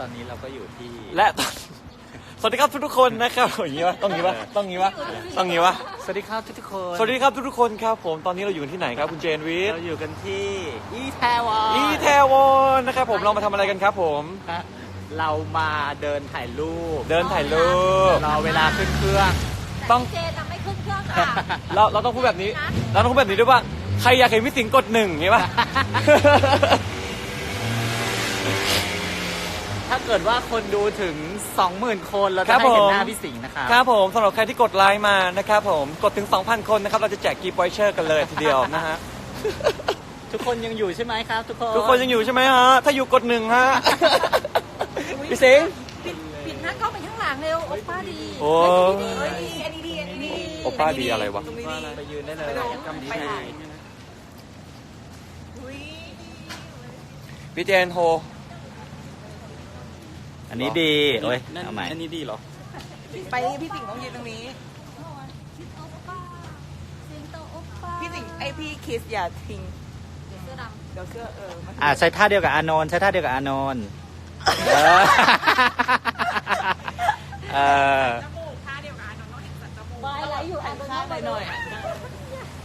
ตอนนี้เราก็อยู่ที่ และตอนสวัสดีครับทุกๆคนนะครับอย่างนี้วะต้องงี้วะต้องงี้วะต้องงี้วะสวัสดีครับทุกๆคนสวัสดีครับทุกๆคนครับผมตอนนี้เราอยู่กันที่ไหนครับคุณเจนวิทเราอยู่กันที่อีแทวอนอีแทวอนนะครับผมเรามาทำอะไรกันครับผมเรามาเดินถ่ายรูป เดินถ่ายรูปรอเวลาขึ้นเครื่องต้องเจนไม่ขึ้นเครื่องค่ะเราเราต้องพูดแบบนี้ เราต้องพูดแบบนี้ด้วยว่าใครอยากเห็นพี่สิงห์กดหนึ่งเงี้ยป่ะ ถ้าเกิดว่าคนดูถึง 20,000 คนเราครัจะบได้เห็ผนม หน้าพี่สิงห์นะครับ ครับผมสำหรับใครที่กดไลค์มานะครับผมกดถึง 2,000 คนนะครับ เราจะแจกกีบอยเชอร์กันเลยทีเดียวนะฮะ ทุกคนยังอยู่ใช่ไหมครับ ทุกคนทุกคนยังอยู่ใช่ไหมฮะ ถ้าอยู่กดหนึ่งฮะ พี่สิงห์ ปิดปิดหน้ากล้องไปข้างหลังเร็วโอป้าดีโอ้ เฮ้ยดีอันนี้ดีอันนี้ดีโอป้าดีอะไรวะไปยืนได้เลยไปถ่ายพี่เจนโฮ อันนี้ดีโอ้ยเอาใหม่อันนี้ดีเหรอ ไปพี่สิงห์ต้องยืนตรงนี้โอป้าสิงโตโอป้าพี่สิงห์ไอพี่คิสอย่าทิ้งเสื้อดเดี๋ยวเสื้อเออมันอ่าใช้ท่าเดียวกับอานนท์ใช้ท่าเดียวกับอานนท์เออเออำบายอะไรอยู่อ่านข้างไปหน่อย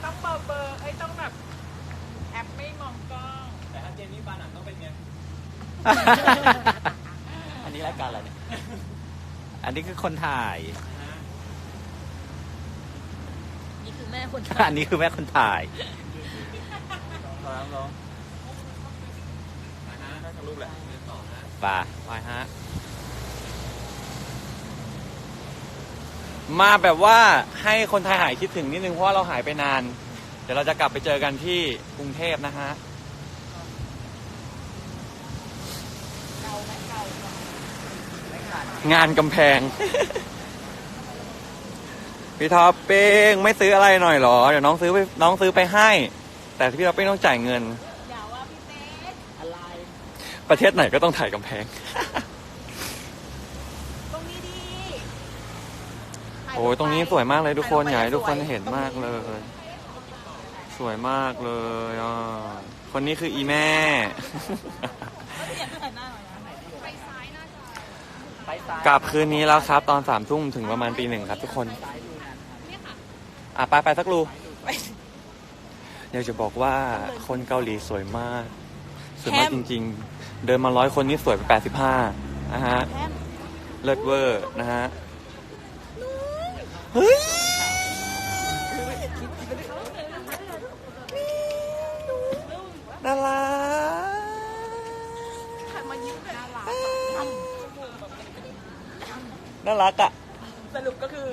ต้องเบอร์เบอร์เอ้ยต้องแบบแอปไม่มองกล้อง แต่ถ้าเจนนี่ปานังต้องเป็นไงอั นนี้รายการอะไรเนี่ย อันนี้คือคนถ่าย นี่คือแม่คนอันนี้คือแม่คนถ่าย ร้องร้องไปฮะได้ทั้งรูปแหละป่าไปฮะ มาแบบว่าให้คนไทยหายคิดถึงนิดนึงเพราะว่าเราหายไปนาน เดี๋ยวเราจะกลับไปเจอกันที่กรุงเทพนะฮะ งานกำแพง พี่ท็อปเป้งไม่ซื้ออะไรหน่อยเหรอ เดี๋ยวน้องซื้อไปน้องซื้อไปให้ แต่พี่ท็อปเป้งต้องจ่ายเงินอะไร ประเทศไหนก็ต้องถ่ายกำแพง ตรงนี้ดีโอ้ยตรงนี้สวยมากเลยทุกคนอยากให้ทุกคนเห็นมากเลย สวยมากเลยอะคนนี้คืออีแม่ กลับคืนนี้แล้วครับ ตอนสามทุ่มถึงประมาณปีหนึ่งครับ ทุกคน อะไปไปสักรูอยากจะบอกว่าคนเกาหลีสวยมาก สวยมากจริง ๆ เดินมาร้อยคนนี่สวยไปแปดสิบห้านะฮะ เลิศเวอร์นะฮะ เฮ้ยน่ารัก น่ารักอะสรุปก็คือ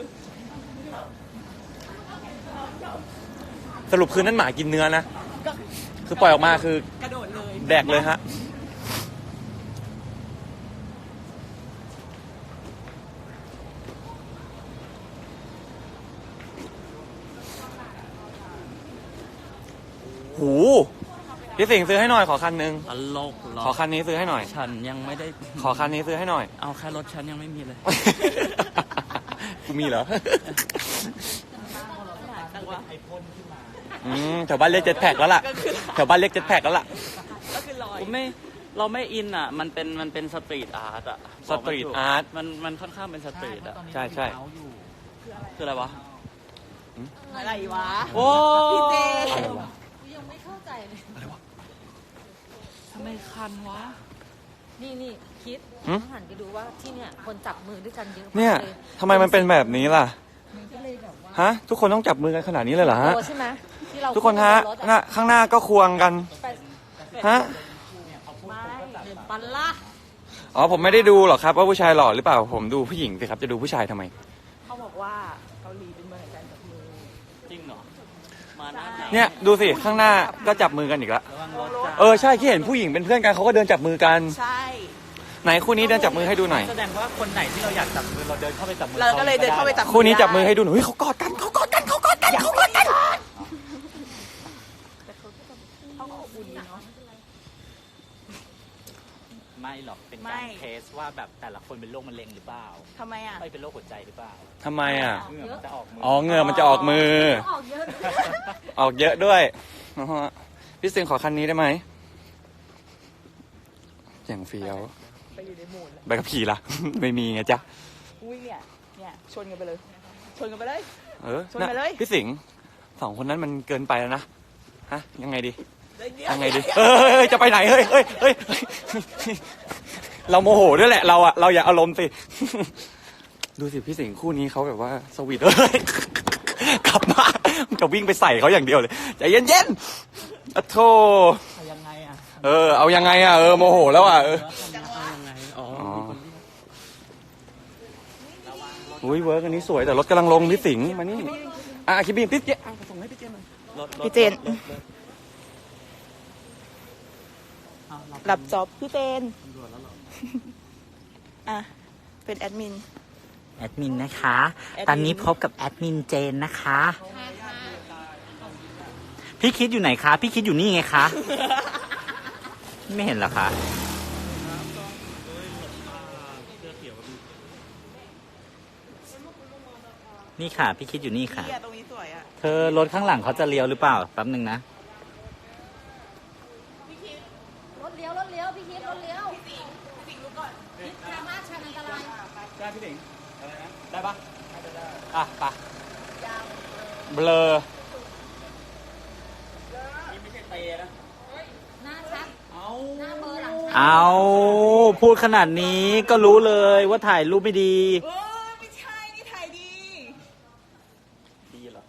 สรุปคือนั่นหมากินเนื้อนะคือปล่อยออกมาคือกระโดดเลยแดกเลยฮะ หู พี่สิงห์ซื้อให้หน่อยขอคันหนึงตลกหรอขอคันนี้ซื้อให้หน่อย ฉันยังไม่ได้ขอคันนี้ซื้อให้หน่อย เอาแค่รถฉันยังไม่มีเลย กูมีเหรออืมแถวบ้านเรียกเจ็ตแพ็กแล้วล่ะแถวบ้านเรียกเจ็ตแพ็กแล้วล่ะ ก็คือลอย ผมไม่เราไม่อินอะ มันเป็นมันเป็นสตรีทอาร์ตอะสตรีทอาร์ต มันมันค่อนข้างเป็นสตรีทอะใช่ใช่ คืออะไรวะอะไรวะ โอ้ พี่เจ อะไรวะ ยังไม่เข้าใจเลยทำไมคันวะ นี่นี่คิดหึ หันไปดูว่าที่เนี่ยคนจับมือด้วยกันเยอะมากเนี่ยลทำไมมันเป็นแบบนี้ล่ะมันก็เลยแบบว่าฮะ ทุกคนต้องจับมือกันขนาดนี้เลยเหรอฮะโตใช่ไหมที่เราทุกคนฮะรถอหน้าข้างหน้าก็ควงกัน ไปฮะ ไม่เดินปันละอ๋อ ผมไม่ได้ดูหรอกครับว่าผู้ชายหล่อหรือเปล่า ผมดูผู้หญิงสิครับ จะดูผู้ชายทำไม เขาบอกว่าเกาหลีเป็นเมืองแห่งการจับมือจริงเหรอ มาหน้าไหนเนี่ย ดูสิ ข้างหน้าก็จับมือกันอีกแล้วระวังรถจ้า เออใช่ที่เห็นผู้หญิงเป็นเพื่อนกันเขาก็เดินจับมือกัน ใช่ ไหนคู่นี้เดินจับมือให้ดูหน่อยแสดงว่าคนไหนที่เราอยากจับมือเราเดินเข้าไปจับมือเราก็เลยเดินเข้าไปจับคู่นี้จับมือให้ดูหน่อยเฮ้ยเขากอดกันเขากอดกันเขากอดกันเขากอดกันเขาก็อบอุ่นดีเนาะไม่หรอกเป็นไม่การเทสว่าแบบแต่ละคนเป็นโรคมะเร็งหรือเปล่าทำไมอะไม่เป็นโรคหัวใจหรือเปล่าทำไมอะเหงื่อมันจะออกมืออ๋อเหงื่อมันจะออกมือ ออกเยอะด้วยออกเยอะด้วยนะฮะ พี่สิงขอคันนี้ได้ไหม อย่างเฟี้ยว ไปอยู่ในโหมดแล้วใบขับขี่ล่ะ ไม่มีไงจ๊ะ อุ้ยเนี่ยเนี่ยชนกันไปเลย ชนกันไปเลย เออชวนไปเลยพี่สิงห์สองคนนั้นมันเกินไปแล้วนะ ฮะ ยังไงดีเดี๋ยวยังไงดีเฮ้ยเฮ้ยจะไปไหน เฮ้ยเฮ้ยเฮ้ยเฮ้ยเราโมโหด้วยแหละ เราอะเราอย่าอารมณ์สิ ดูสิพี่สิงห์คู่นี้เขาแบบว่าสวีทเอ้ย กลับมาจะวิ่งไปใส่เขาอย่างเดียวเลย ใจเย็นๆ อะโธเอายังไงอะเออ เอายังไงอะเออ โมโหแล้วอะเออ เอายังไง อ๋ออ๋ออุ้ยเวิร์กอันนี้สวยแต่รถกำลังลงพี่สิงห์มานี่ อะคิดบีมพี่เจอะส่งให้พี่เจหน่อยรถรถพี่เจน รถรถรถเอาเราหลับจอบพี่เจนอะ เป็นแอดมิน แอดมินนะคะ แอดมิน ตอนนี้พบกับแอดมินเจนนะคะ พี่คิดอยู่ไหนคะ พี่คิดอยู่นี่ไงคะ ไม่เห็นเหรอคะ นี่ค่ะ พี่คิดอยู่นี่ค่ะเฮียตรงนี้สวยอะ เธอรถข้างหลังเขาจะเลี้ยวหรือเปล่า แป๊บหนึ่งนะ รถเลี้ยวรถเลี้ยวพี่คิดรถเลี้ยวพี่สิงพี่สิงลุกก่อนคิดทางลาดชันอันตรายได้พี่สิงห์อะไรนะ ได้ปะได้อะไปะเบลอ หน้าชัดหน้า เอาพูดขนาดนี้ก็รู้เลยว่าถ่ายรูปไม่ดี โอ้ไม่ใช่นี่ถ่ายดี ดีเหรอ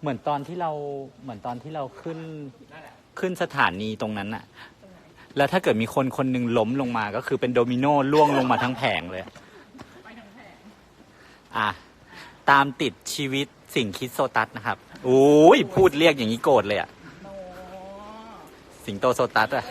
เหมือนตอนที่เราเหมือนตอนที่เราขึ้นขึ้นสถานีตรงนั้นน่ะแล้วถ้าเกิดมีคนคนหนึ่งล้มลงมาก็คือเป็นโดมิโนล่วงลงมาทั้งแผงเลย อะ ตามติดชีวิต สิ่งคิดโซตัสนะครับโอ้ยพูดเรียกอย่างนี้โกรธเลยอะสิงโตโซตัสอะ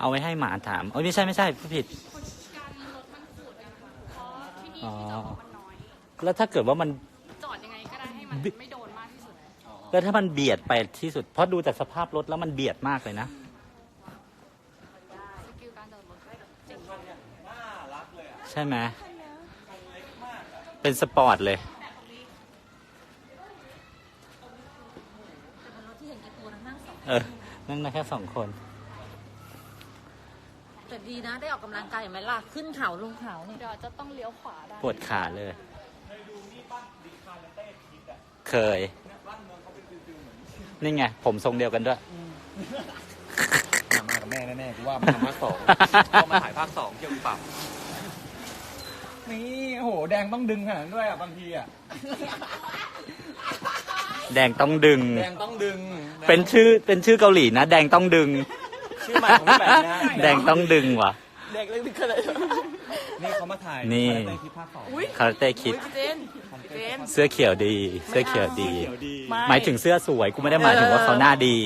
เอาไว้ให้หมาถามเอ้ยไม่ใช่ไม่ใช่ผู้ผิด อ๋อ แล้วถ้าเกิดว่ามันจอดยังไงก็ได้ให้มันไม่โดนมา กที่สุดแล้วถ้ามันเบียดไปที่สุด เพราะดูจากสภาพรถแล้วมันเบียดมากเลยนะ สกิลการจอดรถเจ๋งใช่ไหมเป็นสปอร์ตเลยรถที่เห็นกี่ตัวนั่งสองเออ นั่งมาแค่สองคน แต่ดีนะได้ออกกำลังกายเห็นไหมล่ะขึ้นเขาลงเขาเนี่ยเดี๋ยวจะต้องเลี้ยวขวาได้ปวดขาเลย เคย นี่ไง ผมทรงเดียวกันด้วย มากับแม่แน่ๆกูว่ามาทำภาคสองก็มาถ่ายภาคสองเกี่ยวกับปรับนี่โอ้โหแดงต้องดึงขนาดนั้นด้วยอะบางทีอะแดงต้องดึง แดงต้องดึงเป็นชื่อเป็นชื่อเกาหลีนะ แดงต้องดึง ชื่อใหม่ของพี่แบบนะแดงต้องดึงว่ะเด็กเลยถึงขนาดนั้นนี่เขามาถ่ายนี่ในคลิปภาคสอง อุ้ยคาราเต้คิด พี่เจนพี่ เจนเสื้อเขียวดี เสื้อเขียวดีเดี๋ยวดี หมายถึงเสื้อสวยกูไม่ได้หมายถึงว่าเขาหน้าดี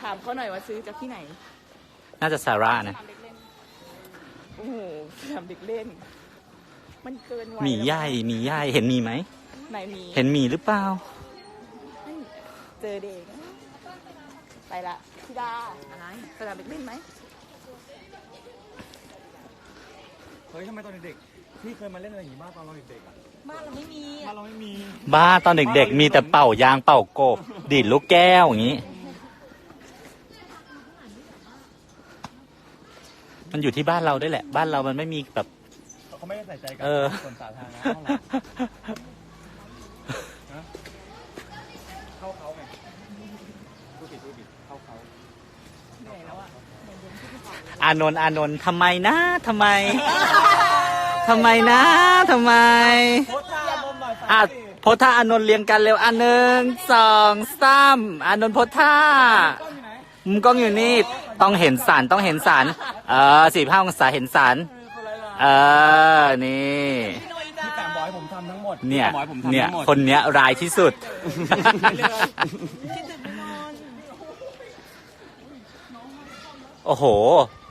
ถามเขาหน่อยว่าซื้อจากที่ไหน น่าจะซาร่านะ โอ้โหทำเด็กเล่น มันเกินวัยหมีใหญ่หมีใหญ่เห็นหมีไหม ไหนมีเห็นหมีหรือเปล่า เจอเด็ก ไปละพี่ดาอะไรสนามเด็กเล่นไหม เฮ้ยทำไมตอนเด็กๆพี่เคยมาเล่นอะไรอย่างงี้บ้างตอนเราเด็กๆอะ บ้านเราไม่มีบ้านเราไม่มี บ้าตอนเด็กๆ มีแต่เป่ายางเป่ากบ ดีดลูกแก้วอย่างนี้ มันอยู่ที่บ้านเราด้วยแหละ บ้านเรามันไม่มีแบบ เขาไม่ได้ใส่ใจกัเออส่วนสาธารณะเท่าไหร่นะเข้าเขาไงพูดผิดพูดผิดเข้าเขาเหนื่อยแล้วอะอานนท์อานนท์ทำไมนะทำไมทำไมนะทำไมโพสท่าบนหน่ อยอะโพสท่าอานนท์เรียงกันเร็วอันหนึ่งสองสามอานนท์โพสท่ามุมกล้องอยู่นี่ต้องเห็นสันต้องเห็นสันเออสี่ห้าองศาเห็นสันเออนี่พี่แปมบอกให้ผมทำทั้งหมดเนี่ยพี่แปมบอกให้ผมทำเนี่ยทั้งหมดคนเนี้ยรายที่สุด โอ้โห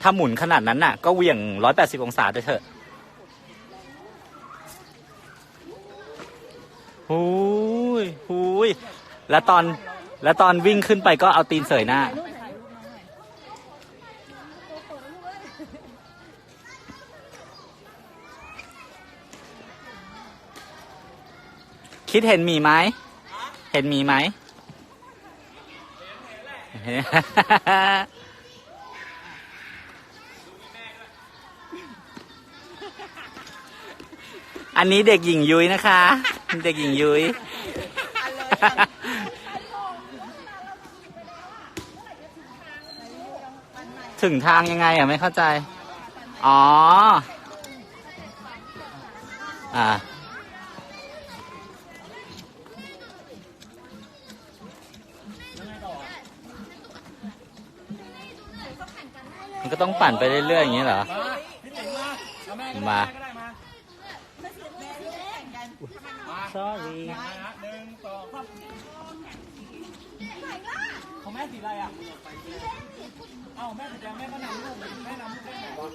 ถ้าหมุนขนาดนั้นน่ะ ก็เหวี่ยงร้อยแปดสิบองศาไปเถอะ หูยหูยแล้วตอนแล้วตอนวิ่งขึ้นไปก็เอาตีนเสยหน้า คิดเห็นหมีไหม เห็นหมีไหม อันนี้เด็กหญิงยุ้ยนะคะ เด็กหญิงยุ้ยถึงทางยังไงอะไม่เข้าใจ อ๋อ อ่ามันก็ต้องปั่นไปเรื่อยๆอย่างนี้เหรอ มา sorry ของแม่สีอะไรอะเอ้าแม่สีแดงแม่ก็นำลูกแม่นำลูกได้ไงวะ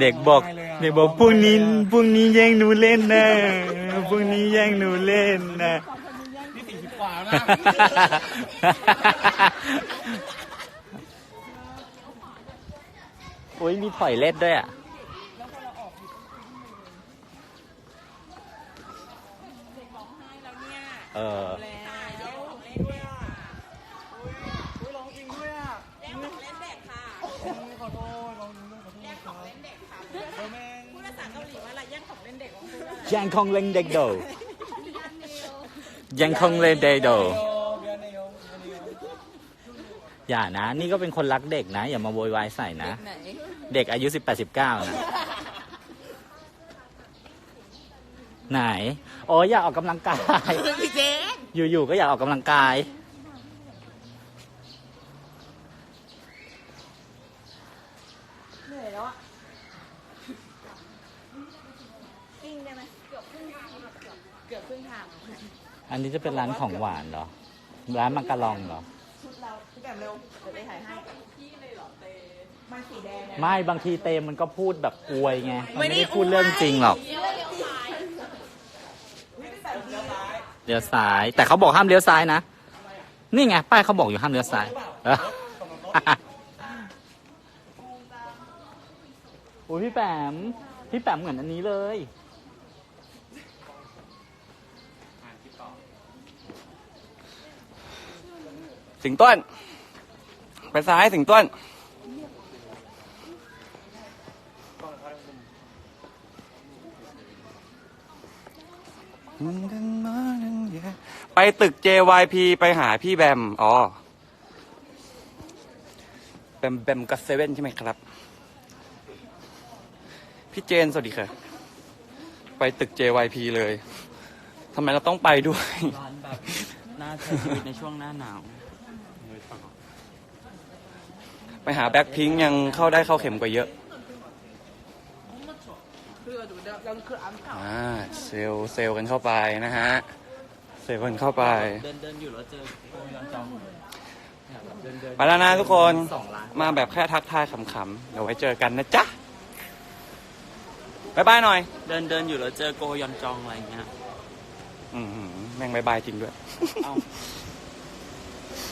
เด็กบอก เด็กบอกพรุ่งนี้พรุ่งนี้แย่งหนูเล่นนะพรุ่งนี้แย่งหนูเล่นนะนี่สี่สิบกว่าแล้วนะ โอ้ยมีถอยเล็ดด้วยอะเอออุ้ยร้องจริงด้วยอะแย่งของเล่นเด็กค่ะขอโทษร้องจริงด้วยขอโทษแย่งของเล่นเด็กค่ะเออแม่งแย่งของเล่นเด็กโด องเล่นเด็กโดเบียร์นายโยเบียร์นายโยอย่านะ นี่ก็เป็นคนรักเด็กนะ อย่ามาโวยวายใส่นะ ไหนเด็กอายุสิบแปดสิบเก้านะ ไหน โอ้ยอยากออกกำลังกาย พี่เจ๊อยู่ๆก็อยากออกกำลังกาย เหนื่อยแล้วอะกิ้งได้ไหมเกือบครึ่งทางเกือบครึ่งทาง อันนี้จะเป็นร้านของหวานเหรอ ร้านมังกรลองเหรอ ชุดเราพี่แบบเร็วเดี๋ยวไปถ่ายให้มันสีแดงอะไม่บางทีเตมมันก็พูดแบบอวยไงมันไม่ได้พูดเรื่องจริงหรอก เลี้ยวซ้าย แต่เขาบอกห้ามเลี้ยวซ้ายนะ นี่ไงป้ายเขาบอกอยู่ห้ามเลี้ยวซ้ายเออโอ้ยพี่แปมพี่แปมเหมือนอันนี้เลยสิงต้น ไปซ้ายสิงต้น ไปตึก JYP ไปหาพี่แบม อ๋อ แบม แบมกับเซเว่นใช่ไหมครับ พี่เจน สวัสดีค่ะ ไปตึก JYP เลย ทำไมเราต้องไปด้วย ร้านแบบน่าใช้ชีวิตในช่วงหน้าหนาว ไปหาแบ็คพิงยังเข้าได้เข้าเข็มกว่าเยอะอ่าเซลลเซลลกันเข้าไปนะฮะ เซลลกันเข้าไป เดินเดินอยู่แล้วเจอโกยอนจองไปแล้วนะทุกคนสองล้านมาแบบแค่ทักทายขำๆ เดี๋ยวไว้เจอกันนะจ๊ะบายบายหน่อย เดินเดินอยู่แล้วเจอโกยอนจองอะไรอย่างเงี้ย อืมแม่งบายบายจริงด้วย เอา